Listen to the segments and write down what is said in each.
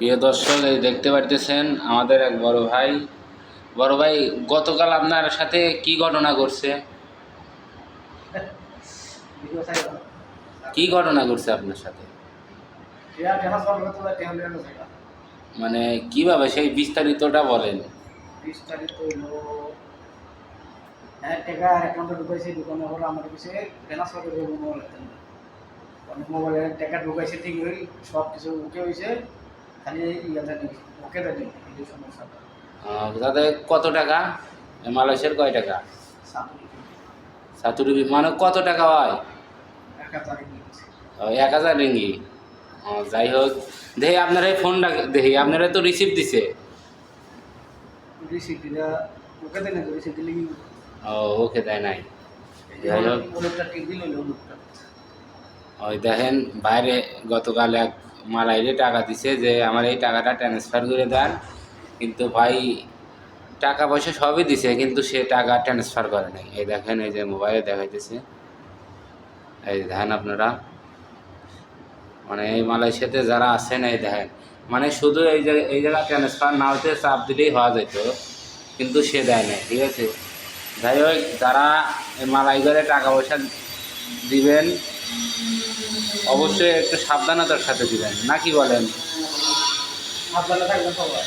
প্রিয় দর্শক, এই দেখতে পারতেছেন আমাদের এক বড় ভাই। বড় ভাই, গতকাল আপনার সাথে কি ঘটনা ভিডিও কি ঘটনা ঘটছে আপনার সাথে? হয় মানে কীভাবে সেই বিস্তারিতটা বলেন? বিস্তারিত টাকা অ্যাকাউন্টে ঢুকাইছে, ঠিক হই সব কিছু ওকে হয়েছে। খালি সমস্যাটা। তাতে কত টাকা? মালয়েশিয়ার কয় টাকা? সাপোর্ট সাতুরি মানে কত টাকা হয়? এক হাজার রিঙ্গি। যাই হোক। দেখি আপনার এই ফোনটা দেখি আপনারা তো রিসিভ দিছে। ও ওকে দেয় নাই। যাই হোক। ওই দেখেন বাইরে গতকাল এক মালাইরে টাকা দিছে যে আমার এই টাকাটা ট্রান্সফার করে দেন। কিন্তু ভাই, টাকা পয়সা সবই দিছে, কিন্তু সে টাকা ট্রান্সফার করে নাই। এই দেখেন, এই যে মোবাইলে দেখাইতেছে। এই দেখেন আপনারা। মানে এই মালয়েশিয়াতে যারা আছেন, এই দেখেন। মানে শুধু এই জায়গায় এই জায়গা ট্রান্সফার না হতে চাপ দিলেই হওয়া যেত কিন্তু সে দেয় নাই, ঠিক আছে? যাই হোক, যারা এই মালাইগরে টাকা পয়সা দিবেন অবশ্যই একটু সাবধানতার সাথে দিবেন। নাকি বলেন? আপনারা থাকবেন সবাই।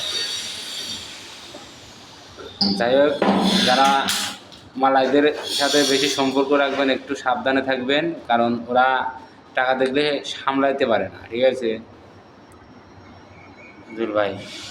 যাই হোক যারা মালাইদের সাথে বেশি সম্পর্ক রাখবেন একটু সাবধানে থাকবেন কারণ ওরা টাকা দেখলে সামলাইতে পারে না। ঠিক আছে? জুল ভাই।